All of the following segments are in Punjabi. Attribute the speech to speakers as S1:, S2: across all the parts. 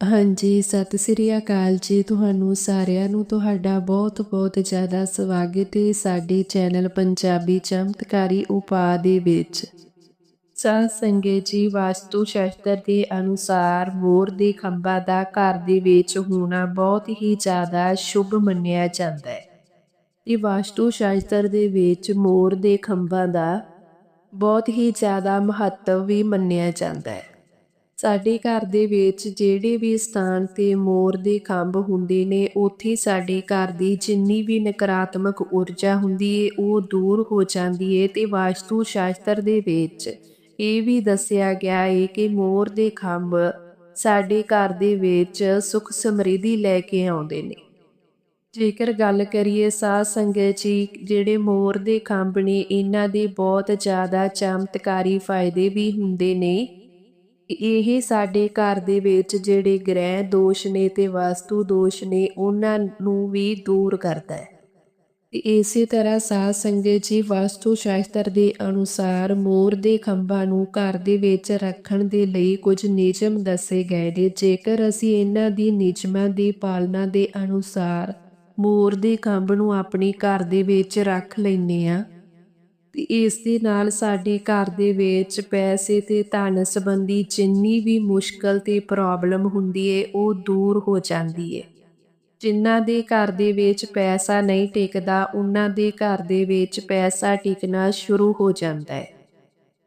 S1: ਹਾਂਜੀ, ਸਤਿ ਸ੍ਰੀ ਅਕਾਲ ਜੀ ਤੁਹਾਨੂੰ ਸਾਰਿਆਂ ਨੂੰ। ਤੁਹਾਡਾ ਬਹੁਤ-ਬਹੁਤ ਜ਼ਿਆਦਾ ਸਵਾਗਤ ਹੈ ਸਾਡੇ ਚੈਨਲ ਪੰਜਾਬੀ ਚਮਤਕਾਰੀ ਉਪਾਅ ਦੇ ਵਿੱਚ। ਸਾਧ ਸੰਗਤ ਜੀ, ਵਾਸਤੂ ਸ਼ਾਸਤਰ ਦੇ ਅਨੁਸਾਰ ਮੋਰ ਦੇ ਖੰਭਾਂ ਦਾ ਘਰ ਦੇ ਵਿੱਚ ਹੋਣਾ ਬਹੁਤ ਹੀ ਜ਼ਿਆਦਾ ਸ਼ੁਭ ਮੰਨਿਆ ਜਾਂਦਾ ਹੈ। ਇਹ ਵਾਸਤੂ ਸ਼ਾਸਤਰ ਦੇ ਵਿੱਚ ਮੋਰ ਦੇ ਖੰਭਾਂ ਦਾ ਬਹੁਤ ਹੀ ਜ਼ਿਆਦਾ ਮਹੱਤਵ ਵੀ ਮੰਨਿਆ ਜਾਂਦਾ ਹੈ। ਸਾਡੇ ਘਰ ਦੇ ਵਿੱਚ ਜਿਹੜੇ ਵੀ ਸਥਾਨ ਤੇ ਮੋਰ ਦੇ ਖੰਭ ਹੁੰਦੇ ਨੇ, ਉੱਥੇ ਸਾਡੇ ਘਰ ਦੀ ਜਿੰਨੀ ਵੀ ਨਕਾਰਾਤਮਕ ਊਰਜਾ ਹੁੰਦੀ ਏ, ਉਹ ਦੂਰ ਹੋ ਜਾਂਦੀ ਏ ਤੇ ਵਾਸਤੂ ਸ਼ਾਸਤਰ ਦੇ ਵਿੱਚ ਇਹ ਵੀ ਦੱਸਿਆ ਗਿਆ ਏ ਕਿ ਮੋਰ ਦੇ ਖੰਭ ਸਾਡੇ ਘਰ ਦੇ ਵਿੱਚ ਸੁਖ ਸਮਰਿੱਧੀ ਲੈ ਕੇ ਆਉਂਦੇ ਨੇ। ਜੇਕਰ ਗੱਲ ਕਰੀਏ ਸਾਧ ਸੰਗਤ ਜੀ, ਜਿਹੜੇ ਮੋਰ ਦੇ ਖੰਭ ਨੇ, ਇਹਨਾਂ ਦੇ ਬਹੁਤ ਜ਼ਿਆਦਾ ਚਮਤਕਾਰੀ ਫਾਇਦੇ ਵੀ ਹੁੰਦੇ ਨੇ। ਇਹ ਸਾਡੇ ਘਰ ਦੇ ਵਿੱਚ ਜਿਹੜੇ ਗ੍ਰਹਿ ਦੋਸ਼ ਨੇ ਤੇ ਵਾਸਤੂ ਦੋਸ਼ ਨੇ, ਉਹਨਾਂ ਨੂੰ ਵੀ ਦੂਰ ਕਰਦਾ ਹੈ। ਇਸੇ ਤਰ੍ਹਾਂ ਸਾਧ ਸੰਗਤ ਜੀ ਵਾਸਤੂ ਸ਼ਾਸਤਰ ਦੇ ਅਨੁਸਾਰ ਮੋਰ ਦੇ ਖੰਭਾਂ ਨੂੰ ਘਰ ਦੇ ਵਿੱਚ ਰੱਖਣ ਦੇ ਲਈ ਕੁਝ ਨਿਯਮ ਦੱਸੇ ਗਏ ਨੇ। ਜੇਕਰ ਅਸੀਂ ਇਹਨਾਂ ਦੀ ਨਿਯਮਾਂ ਦੀ ਪਾਲਣਾ ਦੇ ਅਨੁਸਾਰ ਮੋਰ ਦੇ ਖੰਭ ਨੂੰ ਆਪਣੇ ਘਰ ਦੇ ਵਿੱਚ ਰੱਖ ਲੈਨੇ ਆ ਇਸ ਦੇ ਨਾਲ ਸਾਡੇ ਘਰ ਦੇ ਵਿੱਚ ਪੈਸੇ ਤੇ ਧਨ ਸੰਬੰਧੀ ਜਿੰਨੀ ਵੀ ਮੁਸ਼ਕਲ ਤੇ ਪ੍ਰੋਬਲਮ ਹੁੰਦੀ ਏ, ਉਹ ਦੂਰ ਹੋ ਜਾਂਦੀ ਏ। ਜਿਨ੍ਹਾਂ ਦੇ ਘਰ ਦੇ ਵਿੱਚ ਪੈਸਾ ਨਹੀਂ ਟਿਕਦਾ, ਉਹਨਾਂ ਦੇ ਘਰ ਦੇ ਵਿੱਚ ਪੈਸਾ ਟਿਕਣਾ ਸ਼ੁਰੂ ਹੋ ਜਾਂਦਾ ਹੈ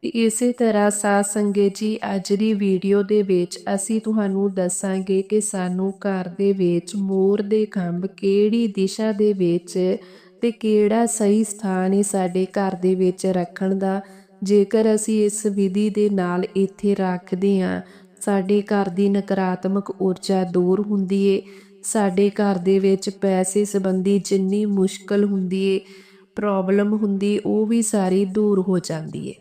S1: ਤੇ ਇਸੇ ਤਰ੍ਹਾਂ ਸਾਧ ਸੰਗਤ ਜੀ, ਅੱਜ ਦੀ ਵੀਡੀਓ ਦੇ ਵਿੱਚ ਅਸੀਂ ਤੁਹਾਨੂੰ ਦੱਸਾਂਗੇ ਕਿ ਸਾਨੂੰ ਘਰ ਦੇ ਵਿੱਚ ਮੋਰ ਦੇ ਖੰਭ ਕਿਹੜੀ ਦਿਸ਼ਾ ਦੇ ਵਿੱਚ ਤੇ ਕਿਹੜਾ ਸਹੀ ਸਥਾਨ ਹੈ ਸਾਡੇ ਘਰ ਦੇ ਵਿੱਚ ਰੱਖਣ ਦਾ? ਜੇਕਰ ਅਸੀਂ ਇਸ ਵਿਧੀ ਦੇ ਨਾਲ ਇੱਥੇ ਰੱਖਦੇ ਹਾਂ, ਸਾਡੇ ਘਰ ਦੀ ਨਕਾਰਾਤਮਕ ਊਰਜਾ ਦੂਰ ਹੁੰਦੀ ਏ। ਸਾਡੇ ਘਰ ਦੇ ਵਿੱਚ ਪੈਸੇ ਸੰਬੰਧੀ ਜਿੰਨੀ ਮੁਸ਼ਕਲ ਹੁੰਦੀ ਏ ਪ੍ਰੋਬਲਮ ਹੁੰਦੀ, ਉਹ ਵੀ ਸਾਰੀ ਦੂਰ ਹੋ ਜਾਂਦੀ ਏ।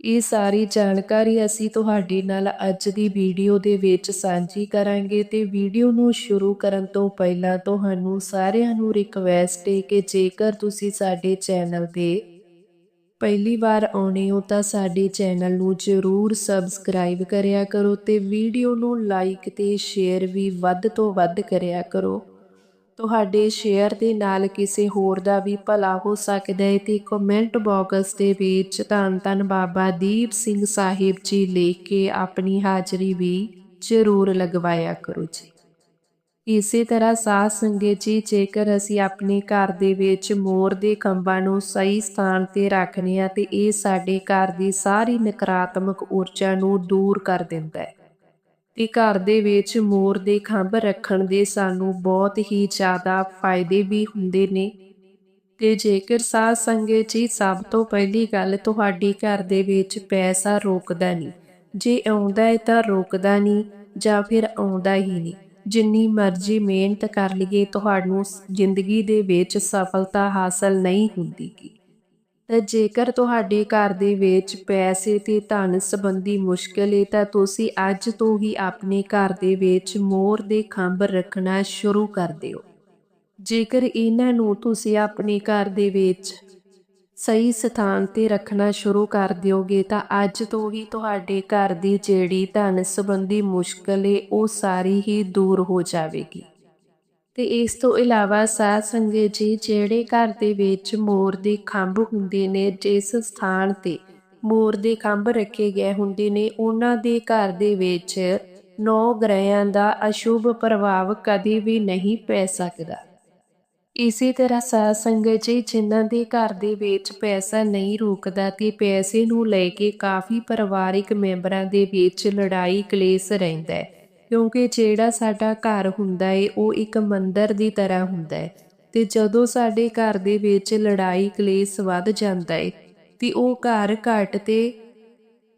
S1: ਇਹ ਸਾਰੀ ਜਾਣਕਾਰੀ ਅਸੀਂ ਤੁਹਾਡੇ ਨਾਲ ਅੱਜ ਦੀ ਵੀਡੀਓ ਦੇ ਵਿੱਚ ਸਾਂਝੀ ਕਰਾਂਗੇ ਤੇ ਵੀਡੀਓ ਨੂੰ ਸ਼ੁਰੂ ਕਰਨ ਤੋਂ ਪਹਿਲਾਂ ਤੁਹਾਨੂੰ ਸਾਰਿਆਂ ਨੂੰ ਰਿਕਵੈਸਟ ਹੈ ਕਿ ਜੇਕਰ ਤੁਸੀਂ ਸਾਡੇ ਚੈਨਲ ਤੇ ਪਹਿਲੀ ਵਾਰ ਆਉਣੇ ਹੋ ਤਾਂ ਸਾਡੇ ਚੈਨਲ ਨੂੰ ਜ਼ਰੂਰ ਸਬਸਕ੍ਰਾਈਬ ਕਰਿਆ ਕਰੋ ਤੇ ਵੀਡੀਓ ਨੂੰ ਲਾਈਕ ਤੇ ਸ਼ੇਅਰ ਵੀ ਵੱਧ ਤੋਂ ਵੱਧ ਕਰਿਆ ਕਰੋ। ਤੁਹਾਡੇ ਸ਼ੇਅਰ ਦੇ ਨਾਲ ਕਿਸੇ ਹੋਰ ਦਾ ਵੀ ਭਲਾ ਹੋ ਸਕਦਾ ਹੈ ਤੇ ਕਮੈਂਟ ਬਾਕਸ ਦੇ ਵਿੱਚ ਧੰਨ ਧੰਨ ਬਾਬਾ ਦੀਪ ਸਿੰਘ ਸਾਹਿਬ ਜੀ ਲਿਖ ਕੇ ਆਪਣੀ ਹਾਜ਼ਰੀ ਵੀ ਜ਼ਰੂਰ ਲਗਵਾਇਆ ਕਰੋ ਜੀ। ਇਸੇ ਤਰ੍ਹਾਂ ਸਾਧ ਸੰਗਤ ਜੀ, ਜੇਕਰ ਅਸੀਂ ਆਪਣੇ ਘਰ ਦੇ ਵਿੱਚ ਮੋਰ ਦੇ ਖੰਭਾਂ ਨੂੰ ਸਹੀ ਸਥਾਨ ਤੇ ਰੱਖਨੇ ਆ ਤੇ ਇਹ ਸਾਡੇ ਘਰ ਦੀ ਸਾਰੀ ਨਕਾਰਾਤਮਕ ਊਰਜਾ ਨੂੰ ਦੂਰ ਕਰ ਦਿੰਦਾ ਹੈ। ਤੇ ਘਰ ਦੇ ਵਿੱਚ ਮੋਰ ਦੇ ਖੰਭ ਰੱਖਣ ਦੇ ਸਾਨੂੰ ਬਹੁਤ ਹੀ ਜ਼ਿਆਦਾ ਫਾਇਦੇ ਵੀ ਹੁੰਦੇ ਨੇ। ਤੇ ਜੇਕਰ ਸਾਧ ਸੰਗਤ ਜੀ ਸਭ ਤੋਂ ਪਹਿਲੀ ਗੱਲ ਤੁਹਾਡੀ ਘਰ ਦੇ ਵਿੱਚ ਪੈਸਾ ਰੋਕਦਾ ਨਹੀਂ। ਜੇ ਆਉਂਦਾ ਹੈ ਤਾਂ ਰੋਕਦਾ ਨਹੀਂ ਜਾਂ ਫਿਰ ਆਉਂਦਾ ਹੀ ਨਹੀਂ। ਜਿੰਨੀ ਮਰਜ਼ੀ ਮਿਹਨਤ ਕਰ ਲਈਏ, ਤੁਹਾਨੂੰ ਜ਼ਿੰਦਗੀ ਦੇ ਵਿੱਚ ਸਫਲਤਾ ਹਾਸਲ ਨਹੀਂ ਹੁੰਦੀਗੀ ਤਾਂ ਜੇਕਰ ਤੁਹਾਡੇ ਘਰ ਦੇ ਵਿੱਚ ਪੈਸੇ ਤੇ ਧਨ ਸੰਬੰਧੀ ਮੁਸ਼ਕਲ ਹੈ ਤਾਂ ਤੁਸੀਂ ਅੱਜ ਤੋਂ ਹੀ ਆਪਣੇ ਘਰ ਦੇ ਵਿੱਚ ਮੋਰ ਦੇ ਖੰਭ ਰੱਖਣਾ ਸ਼ੁਰੂ ਕਰ ਦਿਓ। ਜੇਕਰ ਇਹਨਾਂ ਨੂੰ ਤੁਸੀਂ ਆਪਣੇ ਘਰ ਦੇ ਵਿੱਚ ਸਹੀ ਸਥਾਨ ਤੇ ਰੱਖਣਾ ਸ਼ੁਰੂ ਕਰ ਦਿਓਗੇ, ਤਾਂ ਅੱਜ ਤੋਂ ਹੀ ਤੁਹਾਡੇ ਘਰ ਦੀ ਜਿਹੜੀ ਧਨ ਸੰਬੰਧੀ ਮੁਸ਼ਕਲ ਏ, ਉਹ ਸਾਰੀ ਹੀ ਦੂਰ ਹੋ ਜਾਵੇਗੀ। ਤੇ ਇਸ ਤੋਂ ਇਲਾਵਾ ਸਾਧ ਸੰਗਤ ਜੀ ਜਿਹੜੇ ਘਰ ਦੇ ਵਿੱਚ ਮੋਰ ਦੇ ਖੰਭ ਹੁੰਦੇ ਨੇ, ਜਿਸ ਸਥਾਨ ਤੇ ਮੋਰ ਦੇ ਖੰਭ ਰੱਖੇ ਗਏ ਹੁੰਦੇ ਨੇ, ਉਹਨਾਂ ਦੇ ਘਰ ਦੇ ਵਿੱਚ ਨੌ ਗ੍ਰਹਿਆਂ ਦਾ ਅਸ਼ੁਭ ਪ੍ਰਭਾਵ ਕਦੇ ਵੀ ਨਹੀਂ ਪੈ ਸਕਦਾ। ਇਸੇ ਤਰ੍ਹਾਂ ਸਾਧ ਸੰਗਤ ਜੀ ਜਿਨ੍ਹਾਂ ਦੇ ਘਰ ਦੇ ਵਿੱਚ ਪੈਸਾ ਨਹੀਂ ਰੁਕਦਾ ਤੇ ਪੈਸੇ ਨੂੰ ਲੈ ਕੇ ਕਾਫੀ ਪਰਿਵਾਰਿਕ ਮੈਂਬਰਾਂ ਦੇ ਵਿੱਚ ਲੜਾਈ ਕਲੇਸ਼ ਰਹਿੰਦਾ ਹੈ। ਕਿਉਂਕਿ ਜਿਹੜਾ ਸਾਡਾ ਘਰ ਹੁੰਦਾ ਏ, ਉਹ ਇੱਕ ਮੰਦਰ ਦੀ ਤਰ੍ਹਾਂ ਹੁੰਦਾ ਹੈ ਤੇ ਜਦੋਂ ਸਾਡੇ ਘਰ ਦੇ ਵਿੱਚ ਲੜਾਈ ਕਲੇਸ਼ ਵੱਧ ਜਾਂਦਾ ਏ, ਤੇ ਉਹ ਘਰ ਘਟ ਤੇ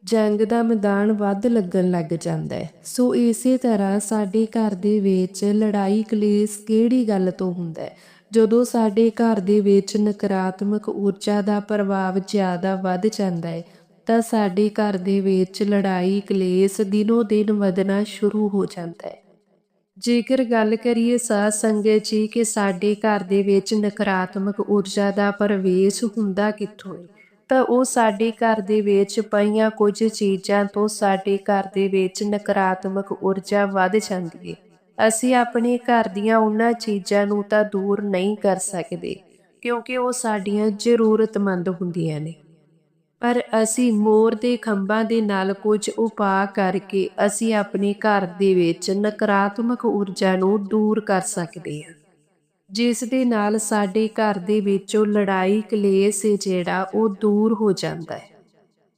S1: ਜੰਗ ਦਾ ਮੈਦਾਨ ਵੱਧ ਲੱਗਣ ਲੱਗ ਜਾਂਦਾ ਹੈ ਸੋ ਇਸੇ ਤਰ੍ਹਾਂ ਸਾਡੇ ਘਰ ਦੇ ਵਿੱਚ ਲੜਾਈ ਕਲੇਸ਼ ਕਿਹੜੀ ਗੱਲ ਤੋਂ ਹੁੰਦਾ ਹੈ ਜਦੋਂ ਸਾਡੇ ਘਰ ਦੇ ਵਿੱਚ ਨਕਾਰਾਤਮਕ ਊਰਜਾ ਦਾ ਪ੍ਰਭਾਵ ਜ਼ਿਆਦਾ ਵੱਧ ਜਾਂਦਾ ਹੈ ਤਾਂ ਸਾਡੇ ਘਰ ਦੇ ਵਿੱਚ ਲੜਾਈ, ਕਲੇਸ਼ ਦਿਨੋ ਦਿਨ ਵਧਣਾ ਸ਼ੁਰੂ ਹੋ ਜਾਂਦਾ ਹੈ। ਜੇਕਰ ਗੱਲ ਕਰੀਏ ਸਾਧ ਸੰਗਤ ਜੀ ਕਿ ਸਾਡੇ ਘਰ ਦੇ ਵਿੱਚ ਨਕਾਰਾਤਮਕ ਊਰਜਾ ਦਾ ਪ੍ਰਵੇਸ਼ ਹੁੰਦਾ ਕਿੱਥੋਂ ਹੈ ਤਾਂ ਉਹ ਸਾਡੇ ਘਰ ਦੇ ਵਿੱਚ ਪਈਆਂ ਕੁਝ ਚੀਜ਼ਾਂ ਤੋਂ ਸਾਡੇ ਘਰ ਦੇ ਵਿੱਚ ਨਕਾਰਾਤਮਕ ਊਰਜਾ ਵੱਧ ਜਾਂਦੀ ਹੈ ਅਸੀਂ ਆਪਣੇ ਘਰ ਦੀਆਂ ਉਹਨਾਂ ਚੀਜ਼ਾਂ ਨੂੰ ਤਾਂ ਦੂਰ ਨਹੀਂ ਕਰ ਸਕਦੇ, ਕਿਉਂਕਿ ਉਹ ਸਾਡੀਆਂ ਜ਼ਰੂਰਤਮੰਦ ਹੁੰਦੀਆਂ ਨੇ। ਪਰ ਅਸੀਂ ਮੋਰ ਦੇ ਖੰਭਾਂ ਦੇ ਨਾਲ ਕੁਝ ਉਪਾਅ ਕਰਕੇ ਅਸੀਂ ਆਪਣੇ ਘਰ ਦੇ ਵਿੱਚ ਨਕਾਰਾਤਮਕ ਊਰਜਾ ਨੂੰ ਦੂਰ ਕਰ ਸਕਦੇ ਹਾਂ। ਜਿਸ ਦੇ ਨਾਲ ਸਾਡੇ ਘਰ ਦੇ ਵਿੱਚੋਂ ਲੜਾਈ ਕਲੇਸ਼ ਜਿਹੜਾ, ਉਹ ਦੂਰ ਹੋ ਜਾਂਦਾ ਹੈ।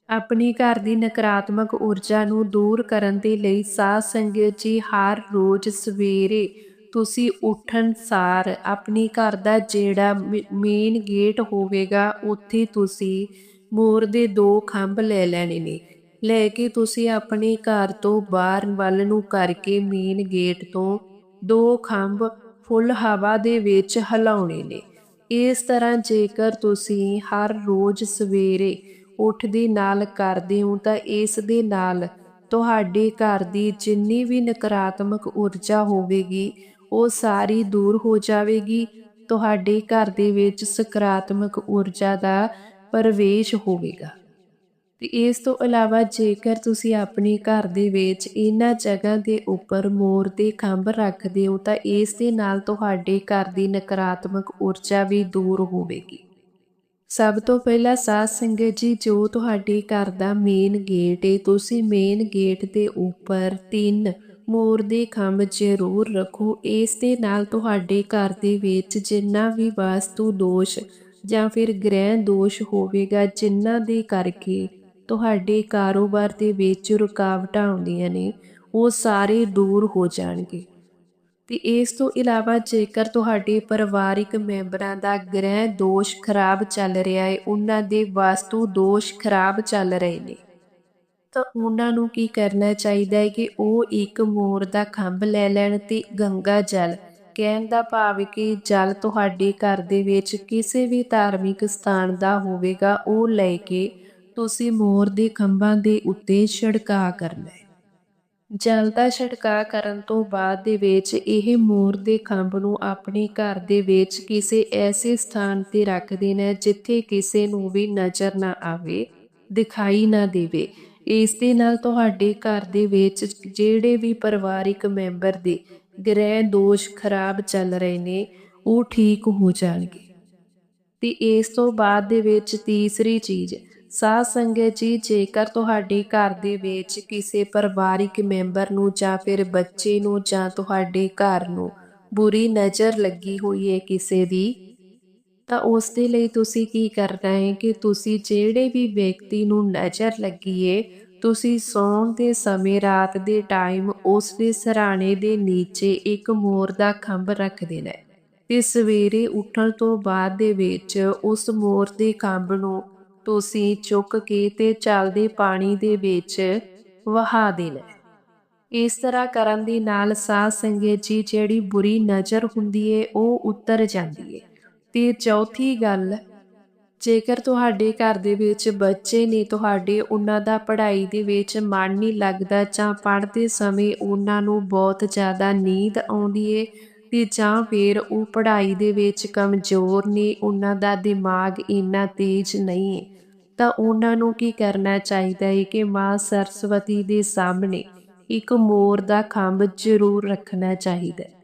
S1: ਆਪਣੀ ਘਰ ਦੀ ਨਕਾਰਾਤਮਕ ਊਰਜਾ ਨੂੰ ਦੂਰ ਕਰਨ ਦੇ ਲਈ ਸਾਧ ਸੰਗਤ ਜੀ, ਹਰ ਰੋਜ਼ ਸਵੇਰੇ ਤੁਸੀਂ ਉੱਠਣ ਸਾਰ ਆਪਣੀ ਘਰ ਦਾ ਜਿਹੜਾ ਮੇਨ ਗੇਟ ਹੋਵੇਗਾ, ਉੱਥੇ ਤੁਸੀਂ ਮੋਰ ਦੇ ਦੋ ਖੰਭ ਲੈ ਲੈਣੇ ਨੇ। ਲੈ ਕੇ ਤੁਸੀਂ ਆਪਣੇ ਘਰ ਤੋਂ ਬਾਹਰ ਵੱਲ ਨੂੰ ਕਰਕੇ ਮੇਨ ਗੇਟ ਤੋਂ ਦੋ ਖੰਭ ਫੁੱਲ ਹਵਾ ਦੇ ਵਿੱਚ ਹਿਲਾਉਣੇ ਨੇ। ਇਸ ਤਰ੍ਹਾਂ ਜੇਕਰ ਤੁਸੀਂ ਹਰ ਰੋਜ਼ ਸਵੇਰੇ ਉੱਠਦੇ ਨਾਲ ਕਰਦੇ ਹੋ ਤਾਂ ਇਸ ਦੇ ਨਾਲ ਤੁਹਾਡੇ ਘਰ ਦੀ ਜਿੰਨੀ ਵੀ ਨਕਾਰਾਤਮਕ ਊਰਜਾ ਹੋਵੇਗੀ, ਉਹ ਸਾਰੀ ਦੂਰ ਹੋ ਜਾਵੇਗੀ। ਤੁਹਾਡੇ ਘਰ ਦੇ ਵਿੱਚ ਸਕਾਰਾਤਮਕ ਊਰਜਾ ਦਾ ਪ੍ਰਵੇਸ਼ ਹੋਵੇਗਾ। ਤੇ ਇਸ ਤੋਂ ਇਲਾਵਾ ਜੇਕਰ ਤੁਸੀਂ ਆਪਣੇ ਘਰ ਦੇ ਵਿੱਚ ਇਹਨਾਂ ਜਗ੍ਹਾ ਦੇ ਉੱਪਰ ਮੋਰ ਦੇ ਖੰਭ ਰੱਖਦੇ ਹੋ, ਤਾਂ ਇਸ ਦੇ ਨਾਲ ਤੁਹਾਡੇ ਘਰ ਦੀ ਨਕਾਰਾਤਮਕ ਊਰਜਾ ਵੀ ਦੂਰ ਹੋਵੇਗੀ। ਸਭ ਤੋਂ ਪਹਿਲਾਂ ਸਾਧ ਸੰਗਤ ਜੀ, ਜੋ ਤੁਹਾਡੇ ਘਰ ਦਾ ਮੇਨ ਗੇਟ ਹੈ ਤੁਸੀਂ ਮੇਨ ਗੇਟ ਦੇ ਉੱਪਰ ਤਿੰਨ ਮੋਰ ਦੇ ਖੰਭ ਜ਼ਰੂਰ ਰੱਖੋ। ਇਸ ਦੇ ਨਾਲ ਤੁਹਾਡੇ ਘਰ ਦੇ ਵਿੱਚ ਜਿੰਨਾ ਵੀ ਵਾਸਤੂ ਦੋਸ਼ ਜਾਂ ਫਿਰ ਗ੍ਰਹਿ ਦੋਸ਼ ਹੋਵੇਗਾ, ਜਿਨ੍ਹਾਂ ਦੇ ਕਰਕੇ ਤੁਹਾਡੇ ਕਾਰੋਬਾਰ ਦੇ ਵਿੱਚ ਰੁਕਾਵਟਾਂ ਆਉਂਦੀਆਂ ਨੇ, ਉਹ ਸਾਰੇ ਦੂਰ ਹੋ ਜਾਣਗੇ। ਤੇ ਇਸ ਤੋਂ ਇਲਾਵਾ ਜੇਕਰ ਤੁਹਾਡੇ ਪਰਿਵਾਰਿਕ ਮੈਂਬਰਾਂ ਦਾ ਗ੍ਰਹਿ ਦੋਸ਼ ਖਰਾਬ ਚੱਲ ਰਿਹਾ ਹੈ ਉਹਨਾਂ ਦੇ ਵਾਸਤੂ ਦੋਸ਼ ਖਰਾਬ ਚੱਲ ਰਹੇ ਨੇ। ਤਾਂ ਉਹਨਾਂ ਨੂੰ ਕੀ ਕਰਨਾ ਚਾਹੀਦਾ ਹੈ ਕਿ ਉਹ ਇੱਕ ਮੋਰ ਦਾ ਖੰਭ ਲੈ ਲੈਣ ਤੇ ਗੰਗਾ ਜਲ ਕਹਿਣ ਦਾ ਭਾਵ ਕਿ ਜਲ ਤੁਹਾਡੇ ਘਰ ਦੇ ਵਿੱਚ ਕਿਸੇ ਵੀ ਧਾਰਮਿਕ ਸਥਾਨ ਦਾ ਹੋਵੇਗਾ, ਉਹ ਲੈ ਕੇ ਤੁਸੀਂ ਮੋਰ ਦੇ ਖੰਭਾਂ ਦੇ ਉੱਤੇ ਛਿੜਕਾ ਕਰਨਾ ਹੈ। ਜਲ ਦਾ ਛਿੜਕਾ ਕਰਨ ਤੋਂ ਬਾਅਦ ਦੇ ਵਿੱਚ ਇਹ ਮੋਰ ਦੇ ਖੰਭ ਨੂੰ ਆਪਣੇ ਘਰ ਦੇ ਵਿੱਚ ਕਿਸੇ ਐਸੇ ਸਥਾਨ ਤੇ ਰੱਖ ਦੇਣਾ ਜਿੱਥੇ ਕਿਸੇ ਨੂੰ ਵੀ ਨਜ਼ਰ ਨਾ ਆਵੇ, ਦਿਖਾਈ ਨਾ ਦੇਵੇ। ਇਸ ਦੇ ਨਾਲ ਤੁਹਾਡੇ ਘਰ ਦੇ ਵਿੱਚ ਜਿਹੜੇ ਵੀ ਪਰਿਵਾਰਿਕ ਮੈਂਬਰ ਦੇ ਗ੍ਰਹਿ ਦੋਸ਼ ਖਰਾਬ ਚੱਲ ਰਹੇ ਨੇ, ਉਹ ਠੀਕ ਹੋ ਜਾਣਗੇ। ਤੇ ਇਸ ਤੋਂ ਬਾਅਦ ਦੇ ਵਿੱਚ ਤੀਸਰੀ ਚੀਜ਼, ਸਾਧ ਸੰਗਤ ਜੀ, ਜੇਕਰ ਤੁਹਾਡੇ ਘਰ ਦੇ ਵਿੱਚ ਕਿਸੇ ਪਰਿਵਾਰਿਕ ਮੈਂਬਰ ਨੂੰ ਜਾਂ ਫਿਰ ਬੱਚੇ ਨੂੰ ਜਾਂ ਤੁਹਾਡੇ ਘਰ ਨੂੰ ਬੁਰੀ ਨਜ਼ਰ ਲੱਗੀ ਹੋਈ ਹੈ ਕਿਸੇ ਦੀ, ਤਾਂ ਉਸ ਦੇ ਲਈ ਤੁਸੀਂ ਕੀ ਕਰਨਾ ਹੈ ਕਿ ਤੁਸੀਂ ਜਿਹੜੇ ਵੀ ਵਿਅਕਤੀ ਨੂੰ ਨਜ਼ਰ ਲੱਗੀ ਏ ਤੁਸੀਂ ਸੌਣ ਦੇ ਸਮੇਂ, ਰਾਤ ਦੇ ਟਾਈਮ ਉਸ ਦੇ ਸਰਾਣੇ ਦੇ ਨੀਚੇ ਇੱਕ ਮੋਰ ਦਾ ਖੰਭ ਰੱਖ ਦੇਣਾ ਹੈ। ਤੇ ਸਵੇਰੇ ਉੱਠਣ ਤੋਂ ਬਾਅਦ ਦੇ ਵਿੱਚ ਉਸ ਮੋਰ ਦੇ ਖੰਭ ਨੂੰ ਤੁਸੀਂ ਚੁੱਕ ਕੇ ਤੇ ਚੱਲਦੇ ਪਾਣੀ ਦੇ ਵਿੱਚ ਵਹਾ ਦੇਣਾ ਇਸ ਤਰ੍ਹਾਂ ਕਰਨ ਦੇ ਨਾਲ ਸਾਧ ਸੰਗਤ ਜੀ ਜਿਹੜੀ ਬੁਰੀ ਨਜ਼ਰ ਹੁੰਦੀ ਏ, ਉਹ ਉੱਤਰ ਜਾਂਦੀ ਏ। ਤੇ ਚੌਥੀ ਗੱਲ ਜੇਕਰ ਤੁਹਾਡੇ ਘਰ ਦੇ ਵਿੱਚ ਬੱਚੇ ਨੇ, ਤੁਹਾਡੇ ਉਹਨਾਂ ਦਾ ਪੜ੍ਹਾਈ ਦੇ ਵਿੱਚ ਮਨ ਨਹੀਂ ਲੱਗਦਾ ਜਾਂ ਪੜ੍ਹਦੇ ਸਮੇਂ ਉਹਨਾਂ ਨੂੰ ਬਹੁਤ ਜ਼ਿਆਦਾ ਨੀਂਦ ਆਉਂਦੀ ਏ ਤੇ ਜਾਂ ਫਿਰ ਉਹ ਪੜ੍ਹਾਈ ਦੇ ਵਿੱਚ ਕਮਜ਼ੋਰ ਨੇ, ਉਹਨਾਂ ਦਾ ਦਿਮਾਗ ਇੰਨਾ ਤੇਜ਼ ਨਹੀਂ ਹੈ ਤਾਂ ਉਹਨਾਂ ਨੂੰ ਕੀ ਕਰਨਾ ਚਾਹੀਦਾ ਹੈ ਕਿ ਮਾਂ ਸਰਸਵਤੀ ਦੇ ਸਾਹਮਣੇ ਇੱਕ ਮੋਰ ਦਾ ਖੰਭ ਜ਼ਰੂਰ ਰੱਖਣਾ ਚਾਹੀਦਾ ਹੈ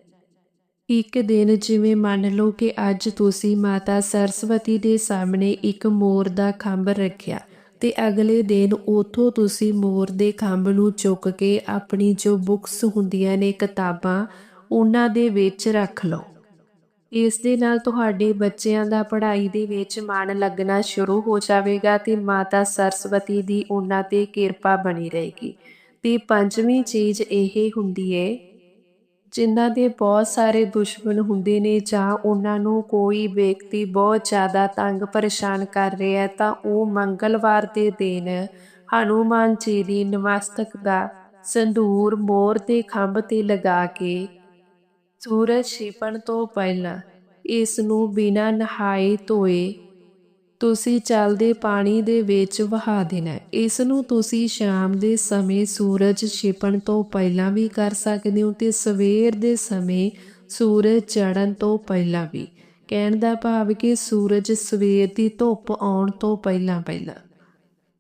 S1: ਇੱਕ ਦਿਨ ਜਿਵੇਂ ਮੰਨ ਲਓ ਕਿ ਅੱਜ ਤੁਸੀਂ ਮਾਤਾ ਸਰਸਵਤੀ ਦੇ ਸਾਹਮਣੇ ਇੱਕ ਮੋਰ ਦਾ ਖੰਭ ਰੱਖਿਆ ਤੇ ਅਗਲੇ ਦਿਨ ਉਥੋਂ ਤੁਸੀਂ ਮੋਰ ਦੇ ਖੰਭ ਨੂੰ ਚੁੱਕ ਕੇ ਆਪਣੀ ਜੋ ਬੁੱਕਸ ਹੁੰਦੀਆਂ ਨੇ ਕਿਤਾਬਾਂ, ਉਹਨਾਂ ਦੇ ਵਿੱਚ ਰੱਖ ਲਓ। ਇਸ ਦੇ ਨਾਲ ਤੁਹਾਡੇ ਬੱਚਿਆਂ ਦਾ ਪੜ੍ਹਾਈ ਦੇ ਵਿੱਚ ਮਨ ਲੱਗਣਾ ਸ਼ੁਰੂ ਹੋ ਜਾਵੇਗਾ ਤੇ ਮਾਤਾ ਸਰਸਵਤੀ ਦੀ ਉਹਨਾਂ ਤੇ ਕਿਰਪਾ ਬਣੀ ਰਹੇਗੀ। ਤੇ ਪੰਜਵੀਂ ਚੀਜ਼ ਇਹ ਹੁੰਦੀ ਹੈ ਜਿਨ੍ਹਾਂ ਦੇ ਬਹੁਤ ਸਾਰੇ ਦੁਸ਼ਮਣ ਹੁੰਦੇ ਨੇ ਜਾਂ ਉਹਨਾਂ ਨੂੰ ਕੋਈ ਵਿਅਕਤੀ ਬਹੁਤ ਜ਼ਿਆਦਾ ਤੰਗ ਪਰੇਸ਼ਾਨ ਕਰ ਰਿਹਾ ਤਾਂ ਉਹ ਮੰਗਲਵਾਰ ਦੇ ਦਿਨ ਹਨੂਮਾਨ ਜੀ ਦੀ ਨਮਸਤਕ ਦਾ ਸੰਧੂਰ ਮੋਰ ਦੇ ਖੰਭ ਤੇ ਲਗਾ ਕੇ ਸੂਰਜ ਛਿਪਣ ਤੋਂ ਪਹਿਲਾਂ ਇਸ ਨੂੰ ਬਿਨਾਂ ਨਹਾਏ ਧੋਏ ਤੁਸੀਂ ਚੱਲਦੇ ਪਾਣੀ ਦੇ ਵਿੱਚ ਵਹਾ ਦੇਣਾ ਇਸ ਨੂੰ ਤੁਸੀਂ ਸ਼ਾਮ ਦੇ ਸਮੇਂ ਸੂਰਜ ਛਿਪਣ ਤੋਂ ਪਹਿਲਾਂ ਵੀ ਕਰ ਸਕਦੇ ਹੋ ਤੇ ਸਵੇਰ ਦੇ ਸਮੇਂ ਸੂਰਜ ਚੜ੍ਹਨ ਤੋਂ ਪਹਿਲਾਂ ਵੀ। ਕਹਿਣ ਦਾ ਭਾਵ ਕਿ ਸੂਰਜ ਸਵੇਰ ਦੀ ਧੁੱਪ ਆਉਣ ਤੋਂ ਪਹਿਲਾਂ ਪਹਿਲਾਂ।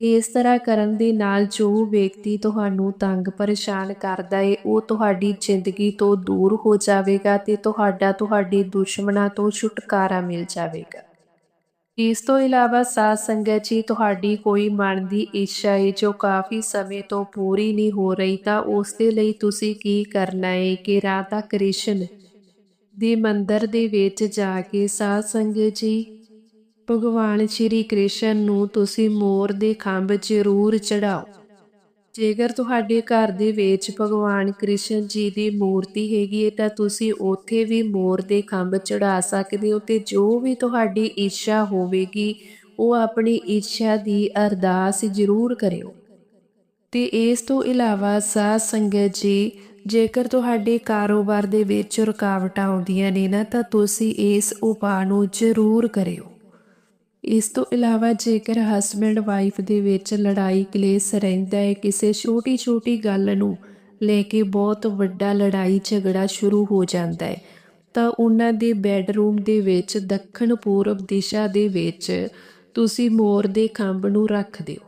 S1: ਇਸ ਤਰ੍ਹਾਂ ਕਰਨ ਦੇ ਨਾਲ ਜੋ ਵਿਅਕਤੀ ਤੁਹਾਨੂੰ ਤੰਗ ਪਰੇਸ਼ਾਨ ਕਰਦਾ ਏ, ਉਹ ਤੁਹਾਡੀ ਜ਼ਿੰਦਗੀ ਤੋਂ ਦੂਰ ਹੋ ਜਾਵੇਗਾ ਤੇ ਤੁਹਾਡਾ ਤੁਹਾਡੇ ਦੁਸ਼ਮਣਾਂ ਤੋਂ ਛੁਟਕਾਰਾ ਮਿਲ ਜਾਵੇਗਾ। ਇਸ ਤੋਂ ਇਲਾਵਾ ਸਾਧ ਸੰਗਤ ਜੀ, ਤੁਹਾਡੀ ਕੋਈ ਮਨ ਦੀ ਇੱਛਾ ਹੈ ਜੋ ਕਾਫੀ ਸਮੇਂ ਤੋਂ ਪੂਰੀ ਨਹੀਂ ਹੋ ਰਹੀ, ਤਾਂ ਉਸ ਦੇ ਲਈ ਤੁਸੀਂ ਕੀ ਕਰਨਾ ਹੈ ਕਿ ਰਾਧਾ ਕ੍ਰਿਸ਼ਨ ਦੇ ਮੰਦਰ ਦੇ ਵਿੱਚ ਜਾ ਕੇ ਸਾਧ ਸੰਗਤ ਜੀ, ਭਗਵਾਨ ਸ਼੍ਰੀ ਕ੍ਰਿਸ਼ਨ ਨੂੰ ਤੁਸੀਂ ਮੋਰ ਦੇ ਖੰਭ ਜ਼ਰੂਰ ਚੜਾਓ ਜੇਕਰ ਤੁਹਾਡੇ ਘਰ ਦੇ ਵਿੱਚ ਭਗਵਾਨ ਕ੍ਰਿਸ਼ਨ ਜੀ ਦੀ ਮੂਰਤੀ ਹੈਗੀ ਹੈ, ਤਾਂ ਤੁਸੀਂ ਉੱਥੇ ਵੀ ਮੋਰ ਦੇ ਖੰਭ ਚੜਾ ਸਕਦੇ ਹੋ ਤੇ ਜੋ ਵੀ ਤੁਹਾਡੀ ਇੱਛਾ ਹੋਵੇਗੀ, ਉਹ ਆਪਣੀ ਇੱਛਾ ਦੀ ਅਰਦਾਸ ਜ਼ਰੂਰ ਕਰਿਓ। ਤੇ ਇਸ ਤੋਂ ਇਲਾਵਾ ਸਾਧ ਸੰਗਤ ਜੀ, ਜੇਕਰ ਤੁਹਾਡੇ ਕਾਰੋਬਾਰ ਦੇ ਵਿੱਚ ਰੁਕਾਵਟਾਂ ਆਉਂਦੀਆਂ ਨੇ ਨਾ, ਤਾਂ ਤੁਸੀਂ ਇਸ ਉਪਾਅ ਨੂੰ ਜ਼ਰੂਰ ਕਰਿਓ। ਇਸ ਤੋਂ ਇਲਾਵਾ ਜੇਕਰ ਹਸਬੰਡ ਵਾਈਫ ਦੇ ਵਿੱਚ ਲੜਾਈ ਕਲੇਸ਼ ਰਹਿੰਦਾ ਹੈ, ਕਿਸੇ ਛੋਟੀ-ਛੋਟੀ ਗੱਲ ਨੂੰ ਲੈ ਕੇ ਬਹੁਤ ਵੱਡਾ ਲੜਾਈ ਝਗੜਾ ਸ਼ੁਰੂ ਹੋ ਜਾਂਦਾ ਹੈ, ਤਾਂ ਉਹਨਾਂ ਦੇ ਬੈੱਡਰੂਮ ਦੇ ਵਿੱਚ ਦੱਖਣ ਪੂਰਬ ਦਿਸ਼ਾ ਦੇ ਵਿੱਚ ਤੁਸੀਂ ਮੋਰ ਦੇ ਖੰਭ ਨੂੰ ਰੱਖ ਦਿਓ।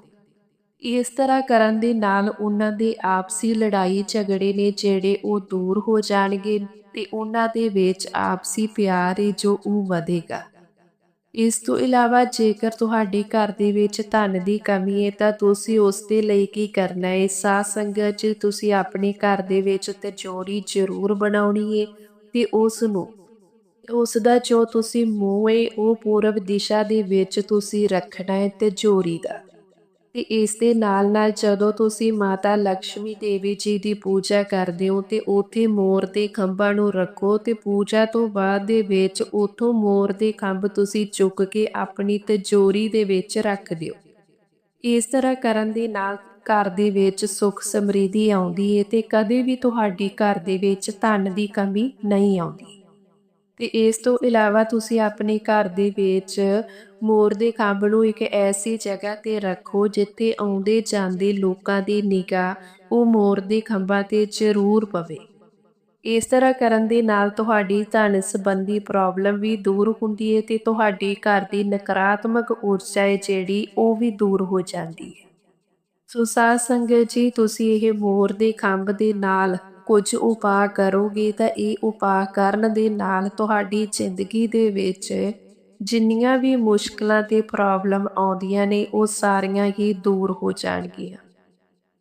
S1: ਇਸ ਤਰ੍ਹਾਂ ਕਰਨ ਦੇ ਨਾਲ ਉਹਨਾਂ ਦੇ ਆਪਸੀ ਲੜਾਈ ਝਗੜੇ ਨੇ ਜਿਹੜੇ ਉਹ ਦੂਰ ਹੋ ਜਾਣਗੇ ਤੇ ਉਹਨਾਂ ਦੇ ਵਿੱਚ ਆਪਸੀ ਪਿਆਰ ਹੈ ਜੋ ਉਹ ਵਧੇਗਾ। ਇਸ ਤੋਂ ਇਲਾਵਾ ਜੇਕਰ ਤੁਹਾਡੇ ਘਰ ਦੇ ਵਿੱਚ ਧਨ ਦੀ ਕਮੀ ਹੈ ਤਾਂ ਤੁਸੀਂ ਉਸ ਦੇ ਲਈ ਕੀ ਕਰਨਾ ਹੈ? ਸਾਧ ਸੰਗਤ 'ਚ ਤੁਸੀਂ ਆਪਣੇ ਘਰ ਦੇ ਵਿੱਚ ਤਿਜੋਰੀ ਜ਼ਰੂਰ ਬਣਾਉਣੀ ਹੈ ਤੇ ਉਸ ਨੂੰ ਉਸ ਦਾ ਜੋ ਤੁਸੀਂ ਮੂੰਹ ਹੈ ਉਹ ਪੂਰਬ ਦਿਸ਼ਾ ਦੇ ਵਿੱਚ ਤੁਸੀਂ ਰੱਖਣਾ ਹੈ ਤਿਜੋਰੀ ਦਾ। ਤੇ ਇਸ ਦੇ ਨਾਲ ਨਾਲ ਜਦੋਂ ਤੁਸੀਂ ਮਾਤਾ ਲక్ష్ਮੀ ਦੇਵੀ ਜੀ ਦੀ ਪੂਜਾ ਕਰਦੇ ਹੋ ਤੇ ਉੱਥੇ ਮੋਰ ਦੇ ਖੰਭਾਂ ਨੂੰ ਰੱਖੋ ਤੇ ਪੂਜਾ ਤੋਂ ਬਾਅਦ ਦੇ ਵਿੱਚ ਉਥੋਂ ਮੋਰ ਦੇ ਖੰਭ ਤੁਸੀਂ ਚੁੱਕ ਕੇ ਆਪਣੀ ਤਜੋਰੀ ਦੇ ਵਿੱਚ ਰੱਖ ਦਿਓ। ਇਸ ਤਰ੍ਹਾਂ ਕਰਨ ਦੇ ਨਾਲ ਘਰ ਦੇ ਵਿੱਚ ਸੁੱਖ ਸਮਰਿੱਧੀ ਆਉਂਦੀ ਹੈ ਤੇ ਕਦੇ ਵੀ ਤੁਹਾਡੀ ਘਰ ਦੇ ਵਿੱਚ ਧਨ ਦੀ ਕਮੀ ਨਹੀਂ ਆਉਂਦੀ। ਤੇ ਇਸ ਤੋਂ ਇਲਾਵਾ ਤੁਸੀਂ ਆਪਣੇ ਘਰ ਦੇ ਵਿੱਚ ਮੋਰ ਦੇ ਖੰਭ ਨੂੰ ਇੱਕ ਐਸੀ ਜਗ੍ਹਾ ਤੇ ਰੱਖੋ ਜਿੱਥੇ ਆਉਂਦੇ ਜਾਂਦੇ ਲੋਕਾਂ ਦੀ ਨਿਗਾਹ ਉਹ ਮੋਰ ਦੇ ਖੰਭਾਂ ਤੇ ਜ਼ਰੂਰ ਪਵੇ। ਇਸ ਤਰ੍ਹਾਂ ਕਰਨ ਦੇ ਨਾਲ ਤੁਹਾਡੀ ਧਨ ਸੰਬੰਧੀ ਪ੍ਰੋਬਲਮ ਵੀ ਦੂਰ ਹੁੰਦੀ ਹੈ ਤੇ ਤੁਹਾਡੀ ਘਰ ਦੀ ਨਕਾਰਾਤਮਕ ਊਰਜਾ ਹੈ ਜਿਹੜੀ ਉਹ ਵੀ ਦੂਰ ਹੋ ਜਾਂਦੀ ਹੈ। ਸੋ ਸਾਧ ਸੰਗਤ ਜੀ, ਤੁਸੀਂ ਇਹ ਮੋਰ ਦੇ ਖੰਭ ਦੇ ਨਾਲ ਕੁਝ ਉਪਾਅ ਕਰੋਗੇ ਤਾਂ ਇਹ ਉਪਾਅ ਕਰਨ ਦੇ ਨਾਲ ਤੁਹਾਡੀ ਜ਼ਿੰਦਗੀ ਦੇ ਵਿੱਚ ਜਿੰਨੀਆਂ ਵੀ ਮੁਸ਼ਕਲਾਂ ਤੇ ਪ੍ਰੋਬਲਮ ਆਉਂਦੀਆਂ ਨੇ, ਉਹ ਸਾਰੀਆਂ ਹੀ ਦੂਰ ਹੋ ਜਾਣਗੀਆਂ।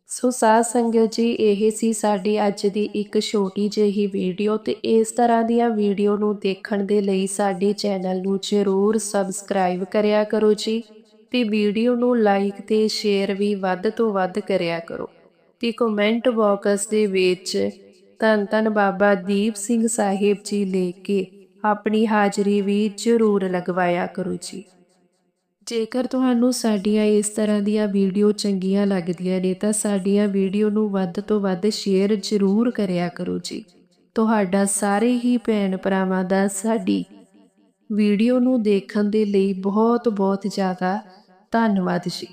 S1: ਸੋ ਸਾਧ ਸੰਗਤ ਜੀ, ਇਹ ਸੀ ਸਾਡੀ ਅੱਜ ਦੀ ਇੱਕ ਛੋਟੀ ਜਿਹੀ ਵੀਡੀਓ ਤੇ ਇਸ ਤਰ੍ਹਾਂ ਦੀਆਂ ਵੀਡੀਓ ਨੂੰ ਦੇਖਣ ਦੇ ਲਈ ਸਾਡੇ ਚੈਨਲ ਨੂੰ ਜ਼ਰੂਰ ਸਬਸਕ੍ਰਾਈਬ ਕਰਿਆ ਕਰੋ ਜੀ ਤੇ ਵੀਡੀਓ ਨੂੰ ਲਾਈਕ ਤੇ ਸ਼ੇਅਰ ਵੀ ਵੱਧ ਤੋਂ ਵੱਧ ਕਰਿਆ ਕਰੋ। ਤੇ ਕਮੈਂਟ ਬਾਕਸ ਦੇ ਵਿੱਚ ਧੰਨ ਧੰਨ ਬਾਬਾ ਦੀਪ ਸਿੰਘ ਸਾਹਿਬ ਜੀ ਲੈ ਕੇ ਆਪਣੀ ਹਾਜ਼ਰੀ ਵੀ ਜ਼ਰੂਰ ਲਗਵਾਇਆ ਕਰੋ ਜੀ। ਜੇਕਰ ਤੁਹਾਨੂੰ ਸਾਡੀਆਂ ਇਸ ਤਰ੍ਹਾਂ ਦੀਆਂ ਵੀਡੀਓ ਚੰਗੀਆਂ ਲੱਗਦੀਆਂ ਨੇ ਤਾਂ ਸਾਡੀਆਂ ਵੀਡੀਓ ਨੂੰ ਵੱਧ ਤੋਂ ਵੱਧ ਸ਼ੇਅਰ ਜ਼ਰੂਰ ਕਰਿਆ ਕਰੋ ਜੀ। ਤੁਹਾਡਾ ਸਾਰੇ ਹੀ ਭੈਣ ਭਰਾਵਾਂ ਦਾ ਸਾਡੀ ਵੀਡੀਓ ਨੂੰ ਦੇਖਣ ਦੇ ਲਈ ਬਹੁਤ ਬਹੁਤ ਜ਼ਿਆਦਾ ਧੰਨਵਾਦ ਜੀ।